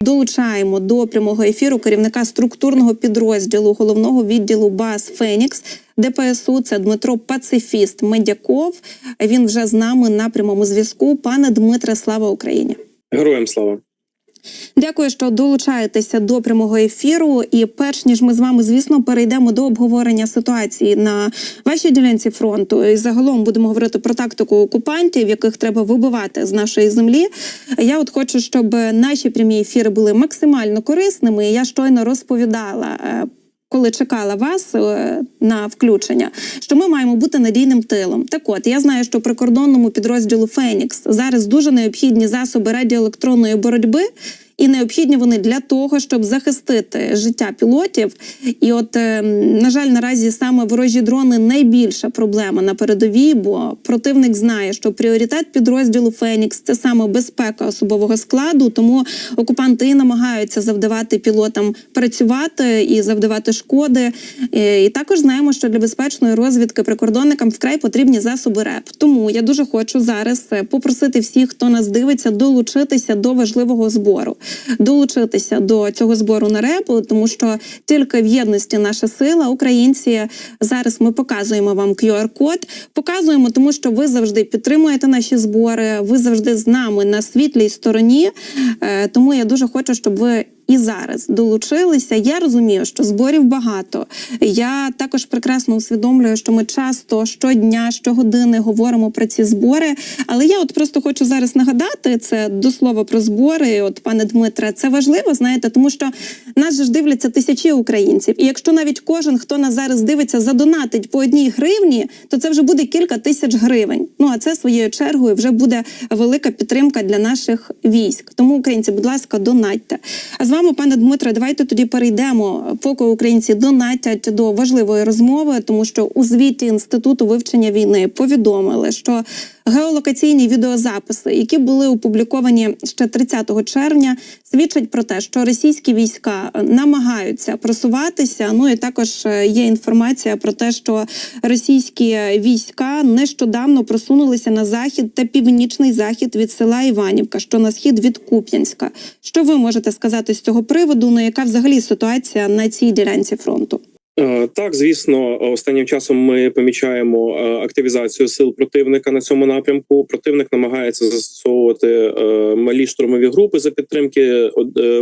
Долучаємо до прямого ефіру керівника структурного підрозділу головного відділу БАС Фенікс ДПСУ. Це Дмитро Пацифіст Медяков. Він вже з нами на прямому зв'язку. Пане Дмитре, слава Україні! Героям слава. Дякую, що долучаєтеся до прямого ефіру. І перш ніж ми з вами, звісно, перейдемо до обговорення ситуації на вашій ділянці фронту. І загалом будемо говорити про тактику окупантів, яких треба вибивати з нашої землі. Я от хочу, щоб наші прямі ефіри були максимально корисними. Я щойно розповідала. е, Коли чекала вас е, на включення, що ми маємо бути надійним тилом. Так от я знаю, що прикордонному підрозділу Фенікс зараз дуже необхідні засоби радіоелектронної боротьби, і необхідні вони для того, щоб захистити життя пілотів. І от, е, на жаль, наразі саме ворожі дрони найбільша проблема на передовій, бо противник знає, що пріоритет підрозділу Фенікс це саме безпека особового складу. Тому окупанти намагаються завдавати пілотам працювати і завдавати шкоди. Е, І також знаємо, що для безпечної розвідки прикордонникам вкрай потрібні засоби РЕП. Тому я дуже хочу зараз е, попросити всіх, хто нас дивиться, долучитися до важливого збору, долучитися до цього збору на репу, тому що тільки в єдності наша сила, українці. Зараз ми показуємо вам QR-код. Показуємо, тому що ви завжди підтримуєте наші збори. Ви завжди з нами на світлій стороні. Е, Тому я дуже хочу, щоб ви. І зараз долучилися. Я розумію, що зборів багато. Я також прекрасно усвідомлюю, що ми часто щодня, щогодини говоримо про ці збори. Але я от просто хочу зараз нагадати це до слова про збори. От пане Дмитре, це важливо, знаєте, тому що нас же ж дивляться тисячі українців. І якщо навіть кожен, хто нас зараз дивиться, задонатить по одній гривні, то це вже буде кілька тисяч гривень. Ну а це своєю чергою вже буде велика підтримка для наших військ. Тому українці, будь ласка, донатьте. А з вами, пане Дмитре, давайте тоді перейдемо, поки українці донатять до важливої розмови, тому що у звіті інституту вивчення війни повідомили, що геолокаційні відеозаписи, які були опубліковані ще 30 червня, свідчать про те, що російські війська намагаються просуватися. Ну і також е, є інформація про те, що російські війська нещодавно просунулися на захід та північний захід від села Іванівка, що на схід від Куп'янська. Що ви можете сказати з цього приводу? Ну яка взагалі ситуація на цій ділянці фронту? Е, Так, звісно, останнім часом ми помічаємо е, активізацію сил противника на цьому напрямку. Противник намагається застосовувати е, малі штурмові групи за підтримки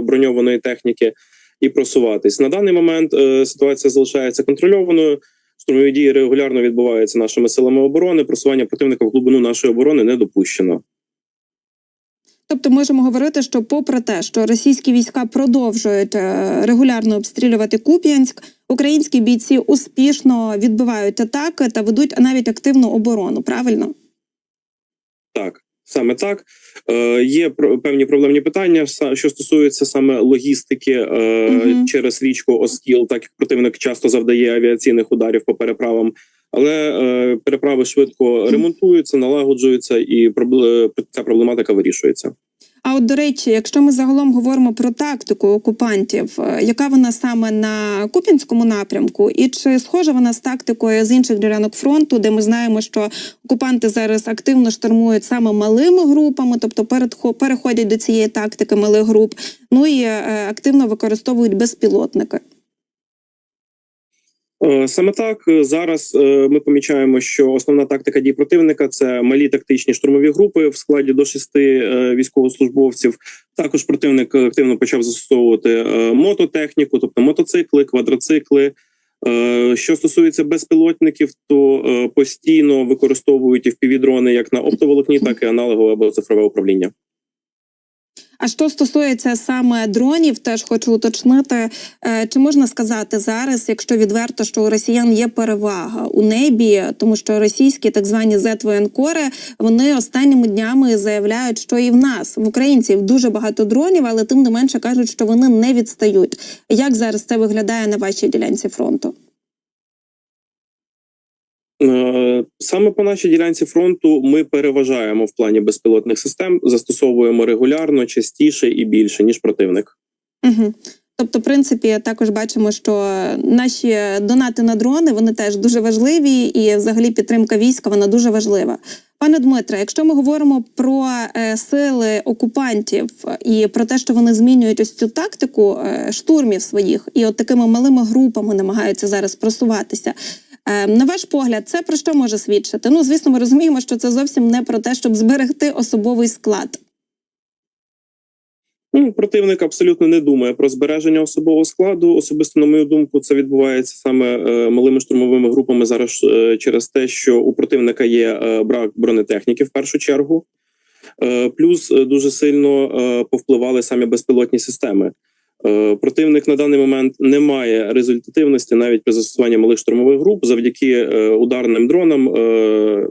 броньованої техніки і просуватись. На даний момент ситуація залишається контрольованою. Штурмові дії регулярно відбуваються нашими силами оборони. Просування противника в глибину нашої оборони не допущено. Тобто можемо говорити, що, попри те, що російські війська продовжують регулярно обстрілювати Куп'янськ, українські бійці успішно відбивають атаки та ведуть навіть активну оборону. Правильно? Так, саме так. Е, є певні проблемні питання, що стосуються саме логістики е, Мгм. через річку Оскіл, так як противник часто завдає авіаційних ударів по переправам. Але е, переправи швидко ремонтуються, налагоджуються, і ця проблематика вирішується. А от до речі, якщо ми загалом говоримо про тактику окупантів, е, яка вона саме на Куп'янському напрямку, і чи схожа вона з тактикою з інших ділянок фронту, де ми знаємо, що окупанти зараз активно штурмують саме малими групами, тобто переходять до цієї тактики малих груп, ну і е, активно використовують безпілотники. Е, Саме так Е, зараз е, ми помічаємо, що основна тактика дій противника це малі тактичні штурмові групи в складі до шести військовослужбовців. Також противник активно почав застосовувати мототехніку, тобто мотоцикли, квадроцикли. Що стосується безпілотників, то постійно використовують і впівдрони як на оптоволокні, так і аналогове або цифрове управління. А що стосується саме дронів, теж хочу уточнити, е, чи можна сказати зараз, якщо відверто, що у росіян є перевага у небі, тому що російські так звані зетвоєнкори, вони останніми днями заявляють, що і в нас в українців дуже багато дронів, але тим не менше кажуть, що вони не відстають. Як зараз це виглядає на вашій ділянці фронту? Е, Саме по нашій ділянці фронту ми переважаємо в плані безпілотних систем, застосовуємо регулярно, частіше і більше ніж противник. Угу. Тобто, в принципі, також бачимо, що наші донати на дрони вони теж дуже важливі, і взагалі підтримка війська вона дуже важлива. Пане Дмитре, якщо ми говоримо про е, сили окупантів і про те, що вони змінюють ось цю тактику е, штурмів своїх, і от такими малими групами намагаються зараз просуватися. Е, на ваш погляд, це про що може свідчити? Ну, звісно, ми розуміємо, що це зовсім не про те, щоб зберегти особовий склад. Ну, противник абсолютно не думає про збереження особового складу. Особисто, на мою думку, це відбувається саме е, малими штурмовими групами зараз е, через те, що у противника є е, брак бронетехніки в першу чергу. Плюс дуже сильно повпливали самі безпілотні системи. Е, противник на даний момент не має результативності навіть при застосуванні малих штурмових груп. Завдяки е, ударним дронам е,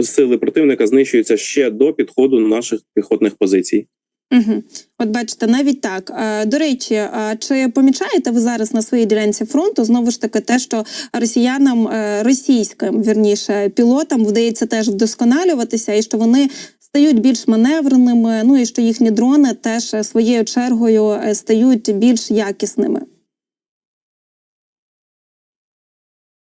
сили противника знищуються ще до підходу наших піхотних позицій. Угу. От бачите, навіть так. До речі, чи помічаєте ви зараз на своїй ділянці фронту знову ж таки те, що росіянам, російським вірніше пілотам вдається теж вдосконалюватися, і що вони стають більш маневреними, ну і що їхні дрони теж е, своєю чергою е, стають більш якісними.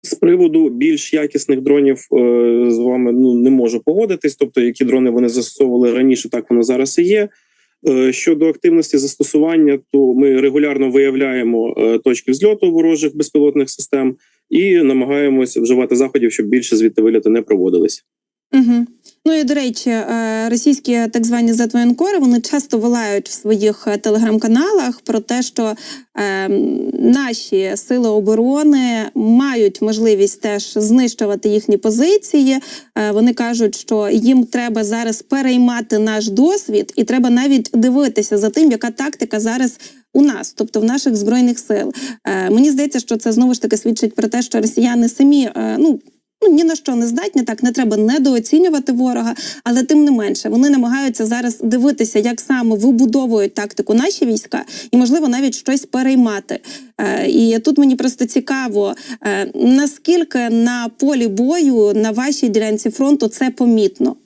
З приводу більш якісних дронів е, з вами ну не можу погодитись. Тобто, які дрони вони застосовували раніше, так воно зараз і є. Щодо активності застосування, то ми регулярно виявляємо точки взльоту ворожих безпілотних систем і намагаємося вживати заходів, щоб більше звідти вильоти не проводились. Угу. Ну і до речі, е, російські так звані затвоєнкори вони часто вилають в своїх е, телеграм-каналах про те, що е, наші сили оборони мають можливість теж знищувати їхні позиції. Е, вони кажуть, що їм треба зараз переймати наш досвід, і треба навіть дивитися за тим, яка тактика зараз. У нас, тобто в наших збройних сил, е, мені здається, що це знову ж таки свідчить про те, що росіяни самі е, ну ну ні на що не здатні, так не треба недооцінювати ворога, але тим не менше вони намагаються зараз дивитися, як саме вибудовують тактику наші війська, і можливо навіть щось переймати. Е, і тут мені просто цікаво, е, наскільки на полі бою на вашій ділянці фронту це помітно.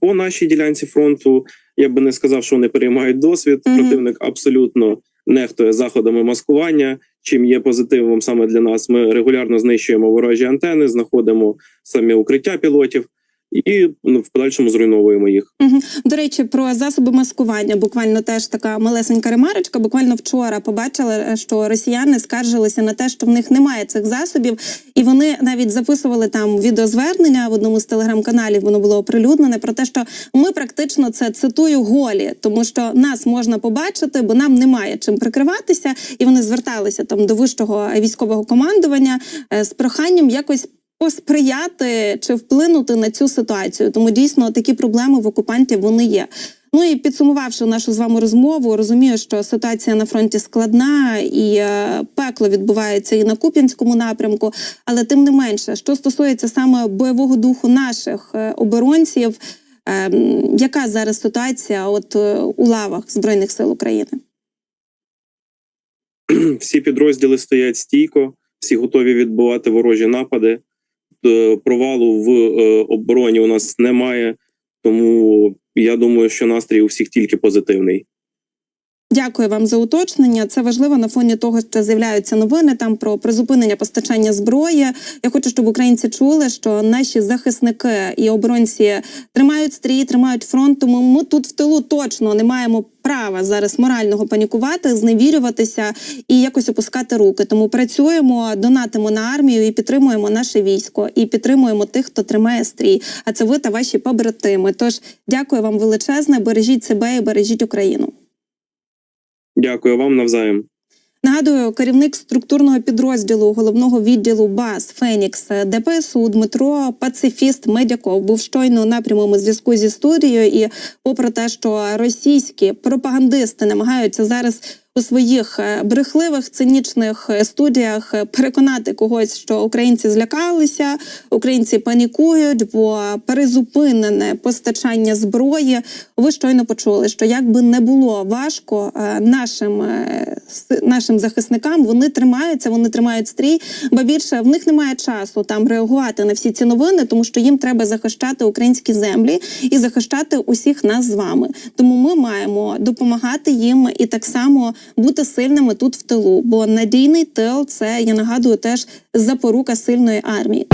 По нашій ділянці фронту я би не сказав, що вони переймають досвід. Мгм. Противник абсолютно нехтує заходами маскування. Чим є позитивом саме для нас, ми регулярно знищуємо ворожі антени, знаходимо самі укриття пілотів і ну, в подальшому зруйновуємо їх. Угу. До речі, про засоби маскування. Буквально теж така малесенька ремарочка. Буквально вчора побачили, е, що росіяни скаржилися на те, що в них немає цих засобів, і вони навіть записували там відеозвернення в одному з телеграм-каналів. Воно було оприлюднене про те, що ми практично це цитую голі, тому що нас можна побачити, бо нам немає чим прикриватися, і вони зверталися там до вищого військового командування е, з проханням якось посприяти чи вплинути на цю ситуацію. Тому дійсно такі проблеми в окупантів вони є. Ну і підсумувавши нашу з вами розмову, розумію, що ситуація на фронті складна і е, пекло відбувається і на Куп'янському напрямку. Але тим не менше, що стосується саме бойового духу наших е, оборонців, е, яка зараз ситуація от е, у лавах збройних сил України? Всі підрозділи стоять стійко, всі готові відбувати ворожі напади. Е, Провалу в е, обороні у нас немає, тому я думаю, що настрій у всіх тільки позитивний. Дякую вам за уточнення. Це важливо на фоні того, що з'являються новини там про призупинення постачання зброї. Я хочу, щоб українці чули, що наші захисники і оборонці тримають стрій, тримають фронт. Тому ми тут в тилу точно не маємо права зараз морального панікувати, зневірюватися і якось опускати руки. Тому працюємо, донатимо на армію і підтримуємо наше військо, і підтримуємо тих, хто тримає стрій. А це ви та ваші побратими. Тож дякую вам величезне. Бережіть себе і бережіть Україну. Дякую вам навзаєм. Нагадую, керівник структурного підрозділу головного відділу БАС Фенікс ДПСУ Дмитро Пацифіст Медяков був щойно на прямому зв'язку зі студією. І, попри те, що російські пропагандисти намагаються зараз у своїх е, брехливих цинічних е, студіях е, переконати когось, що українці злякалися, українці панікують, бо перезупинене постачання зброї. Ви щойно почули, що як би не було важко нашим нашим захисникам, вони тримаються, вони тримають стрій, бо більше в них немає часу там реагувати на всі ці новини, тому що їм треба захищати українські землі і захищати усіх нас з вами. Тому ми маємо допомагати їм і так само бути сильними тут в тилу. Бо надійний тил це я нагадую теж запорука сильної армії.